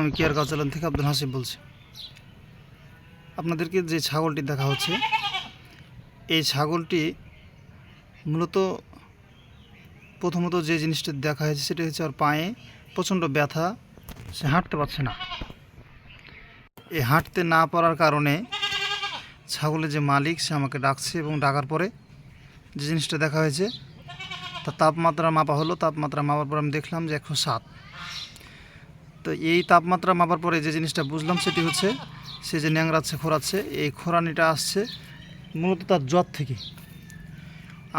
আমি কেয়ার কাউচালান থেকে আব্দুল হাসিব বলছি। আপনাদেরকে যে ছাগলটি দেখা হচ্ছে, এই ছাগলটি মূলত প্রথমত যে জিনিসটি দেখা হয়েছে সেটা হচ্ছে ওর পায়ে প্রচণ্ড ব্যথা, সে হাঁটতে পারছে না। এই হাঁটতে না পারার কারণে ছাগলের যে মালিক, সে আমাকে ডাকছে এবং ডাকার পরে যে জিনিসটা দেখা হয়েছে, তার তাপমাত্রা মাপা হলো। তাপমাত্রা মাপার পর আমি দেখলাম যে একশো সাত। তো এই তাপমাত্রা মাপার পরে যে জিনিসটা বুঝলাম সেটি হচ্ছে, সে যে ন্যাংরাচ্ছে খোরাচ্ছে এই খোরানিটা আসছে মূলত তার জ্বর থেকে।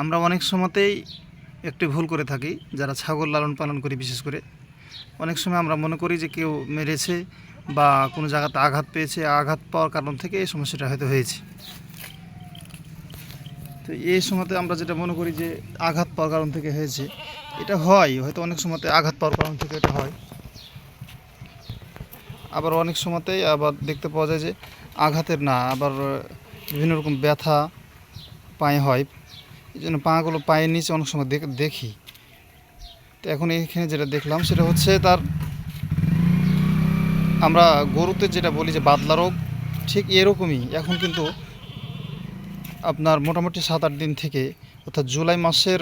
আমরা অনেক সময়তেই একটি ভুল করে থাকি, যারা ছাগল লালন পালন করি বিশেষ করে। অনেক সময় আমরা মনে করি যে কেউ মেরেছে বা কোনো জায়গাতে আঘাত পেয়েছে, আঘাত পাওয়ার কারণ থেকে এই সমস্যাটা হয়তো হয়েছে। তো এই সময়তে আমরা যেটা মনে করি যে আঘাত পাওয়ার কারণ থেকে হয়েছে, এটা হয়, হয়তো অনেক সময়তে আঘাত পাওয়ার কারণ থেকে এটা হয়। আবার অনেক সময়তেই আবার দেখতে পাওয়া যায় যে আঘাতের না, আবার বিভিন্ন রকম ব্যথা পায়ে হয়। এই জন্য পাগুলো পায়ের নিচে অনেক সময় দেখ- তো এখন এইখানে যেটা দেখলাম সেটা হচ্ছে তার, আমরা গরুতে যেটা বলি যে বাদলা রোগ, ঠিক এরকমই। এখন কিন্তু আপনার মোটামুটি সাত আট দিন থেকে, অর্থাৎ জুলাই মাসের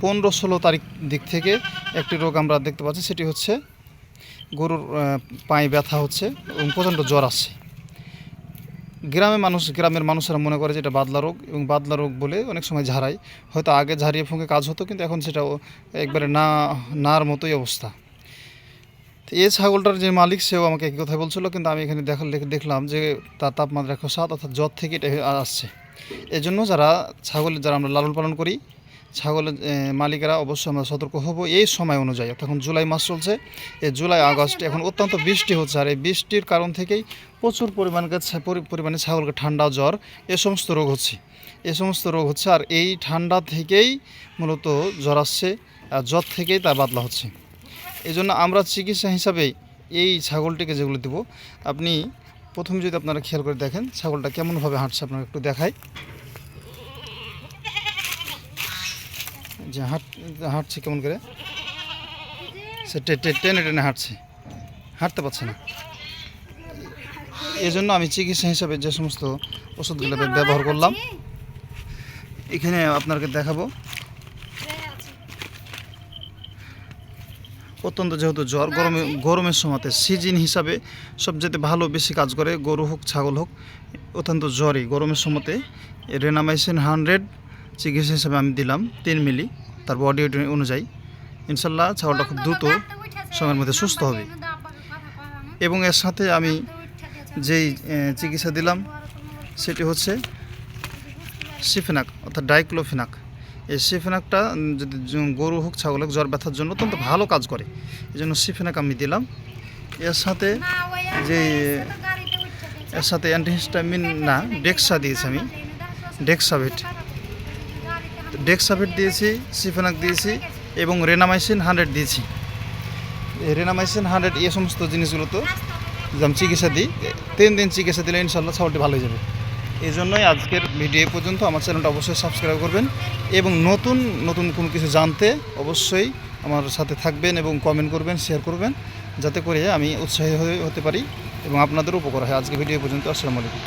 পনেরো ষোলো তারিখ দিক থেকে একটি রোগ আমরা দেখতে পাচ্ছি, সেটি হচ্ছে গরুর পায়ে ব্যথা হচ্ছে, এবং প্রচণ্ড জ্বর আসছে। গ্রামে মানুষ, গ্রামের মানুষেরা মনে করে যে এটা বাদলা রোগ, এবং বাদলা রোগ বলে অনেক সময় ঝাড়ায় হয়তো আগে ঝাড়িয়ে ফুঁকে কাজ হতো, কিন্তু এখন সেটা একবারে না, নার মতোই অবস্থা। এই ছাগলটার যে মালিক, সেও আমাকে একই কথা বলছিল, কিন্তু আমি এখানে দেখা দেখলাম যে তার তাপমাত্রা একশো সাত, অর্থাৎ জ্বর থেকে এটা আসছে। এই জন্য যারা ছাগলের যারা আমরা লালন পালন করি ছাগলের মালিকেরা অবশ্যই আমরা সতর্ক হব এই সময় অনুযায়ী। এখন জুলাই মাস চলছে এই জুলাই, আগস্ট, এখন অত্যন্ত বৃষ্টি হচ্ছে আর এই বৃষ্টির কারণ থেকেই প্রচুর পরিমাণে পরি- পরিমাণে ছাগলকে ঠান্ডা জ্বর, এ সমস্ত রোগ হচ্ছে। এ সমস্ত রোগ হচ্ছে আর এই ঠান্ডা থেকেই মূলত জ্বর আসছে আর জ্বর থেকেই তা বাদলা হচ্ছে। এই জন্য আমরা চিকিৎসা হিসাবে এই ছাগলটিকে যেগুলো দেবো, আপনি প্রথমে যদি আপনারা খেয়াল করে দেখেন, ছাগলটা কেমনভাবে হাঁটছে আপনাকে একটু দেখাই। যে হাঁট, হাঁটছে কেমন করে? সে টেনে টেনে হাঁটছে। হাঁটতে পারছে না। এই জন্য আমি চিকিৎসা হিসাবে যে সমস্ত ওষুধগুলো ব্যবহার করলাম, এখানে আপনাকে দেখাবো। অত্যন্ত যেহেতু জ্বর, গরমে, গরমের সময়তে সিজন হিসাবে সবচেয়ে ভালো বেশি কাজ করে গরু হোক, ছাগল হোক, অত্যন্ত জ্বরই। গরমের সময়তে রেনামাইসিন হান্ড্রেড চিকিৎসা হিসাবে আমি দিলাম তিন মিলি, তার বডি ওয়েট অনুযায়ী। ইনশাল্লাহ ছাগলটা খুব দ্রুত সময়ের মধ্যে সুস্থ হবে। এবং এর সাথে আমি যেই চিকিৎসা দিলাম, সেটি হচ্ছে সিফেনাক অর্থাৎ ডাইক্লোফেনাক। এই সিফেনাকটা যদি গরু হোক, ছাগল হোক, জ্বর ব্যথার জন্য অত্যন্ত ভালো কাজ করে। এই জন্য সিফেনাক আমি দিলাম। এর সাথে যে, এর সাথে অ্যান্টিহিস্টামিন না, ডেক্সা দিয়েছি আমি, ডেক্সাভেট। ডেক্সাভেট দিয়েছি, সিফেনাক দিয়েছি এবং রেনামাইসিন হান্ড্রেড দিয়েছি। রেনামাইসিন হান্ড্রেড এই সমস্ত জিনিসগুলো তো যে আমি চিকিৎসা দিই, তিন দিন চিকিৎসা দিলে ইনশাল্লাহ ছাগলটি ভালো হয়ে যাবে। এই জন্যই আজকের ভিডিও এ পর্যন্ত। আমার চ্যানেলটা অবশ্যই সাবস্ক্রাইব করবেন এবং নতুন নতুন কোনো কিছু জানতে অবশ্যই আমার সাথে থাকবেন এবং কমেন্ট করবেন শেয়ার করবেন, যাতে করে আমি উৎসাহী হতে পারি এবং আপনাদেরও উপকার হয়। আজকে ভিডিও এ পর্যন্ত। আসসালামু আলাইকুম।